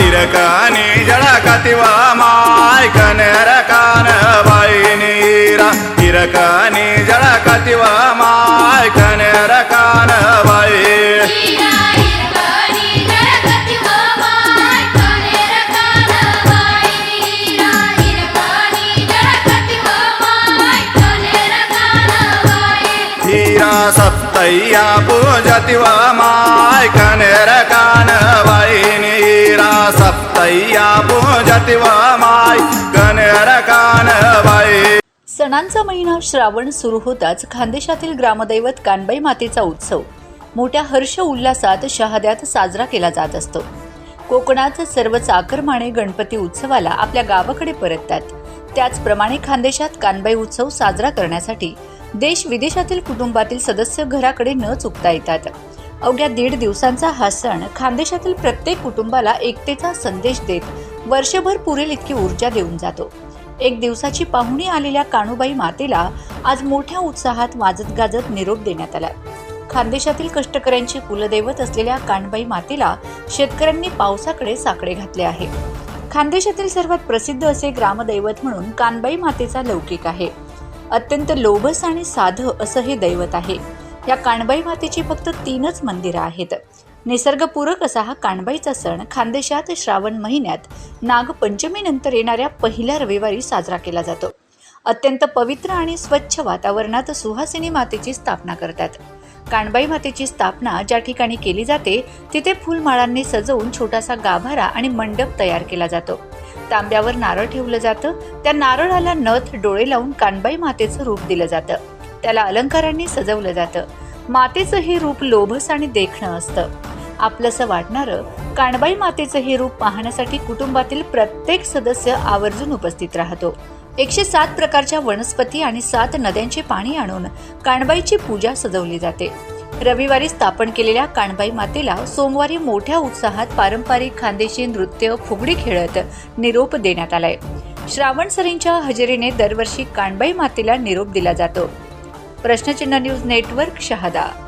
ఇరకాని జడకతివా మాయక నెరకాన వైనీర. ఇరకాని జడకతివా మాయక నెరకాన why సప్తయ్యా పూజతివా మాయక నెరక सप्तय्या माय सणांचा महिना श्रावण सुरू होताच खानदेशातील ग्रामदैवत कानबाई मातेचा उत्सव. मोठ्या हर्ष उल्हासात शहाद्यात साजरा केला जात असतो. कोकणात सर्व चाकरमाने गणपती उत्सवाला आपल्या गावाकडे परततात. त्याचप्रमाणे खानदेशात कानबाई उत्सव साजरा करण्यासाठी देश विदेशातील कुटुंबातील सदस्य घराकडे न चुकता येतात. अवघ्या दीड दिवसांचा हा सण खानदेशातील प्रत्येक कुटुंबाला एकतेचा संदेश देत वर्षभर पुरेल इतकी ऊर्जा देऊन जातो. एक दिवसाची पाहुणी आलेल्या काणूबाई मातेला आज मोठ्या उत्साहात वाजत गाजत निरोप देण्यात आला खानदेशातील कष्टकऱ्यांची कुलदैवत असलेल्या कानबाई मातेला शेतकऱ्यांनी पावसाकडे साकडे घातले आहे. खानदेशातील सर्वात प्रसिद्ध असे ग्रामदैवत म्हणून कानबाई मातेचा लौकिक आहे. अत्यंत लोभस आणि साधं असं हे दैवत आहे. या काणबाई मातेची फक्त तीनच मंदिरं आहेत. निसर्गपूरक असा हा काणबाईचा सण खानदेशात श्रावण महिन्यात नागपंचमीनंतर येणाऱ्या पहिल्या रविवारी साजरा केला जातो. अत्यंत पवित्र आणि स्वच्छ वातावरणात सुहासिनी मातेची स्थापना करतात. काणबाई मातेची स्थापना ज्या ठिकाणी केली जाते तिथे फुलमाळांनी सजवून छोटासा गाभारा आणि मंडप तयार केला जातो. तांब्यावर नारळ ठेवलं जातं त्या नारळाला नथ डोळे लावून काणबाई मातेचं रूप दिलं जातं. त्याला अलंकारांनी सजवलं जातं. मातेचं हे रूप लोभस आणि देखणं असतं. आपलंसं वाटणारं काणबाई मातेचं हे रूप पाहण्यासाठी कुटुंबातील प्रत्येक सदस्य आवर्जून उपस्थित राहतो. एकशे सात प्रकारच्या वनस्पती आणि सात नद्यांचे पाणी आणून काणबाईची पूजा सजवली जाते. रविवारी स्थापन केलेल्या काणबाई मातेला सोमवारी मोठ्या उत्साहात पारंपरिक खानदेशी नृत्य फुगडी खेळत निरोप देण्यात आलाय. श्रावण सरींच्या हजेरीने दरवर्षी काणबाई मातेला निरोप दिला जातो. प्रश्नचिन्ह न्यूज नेटवर्क शहादा.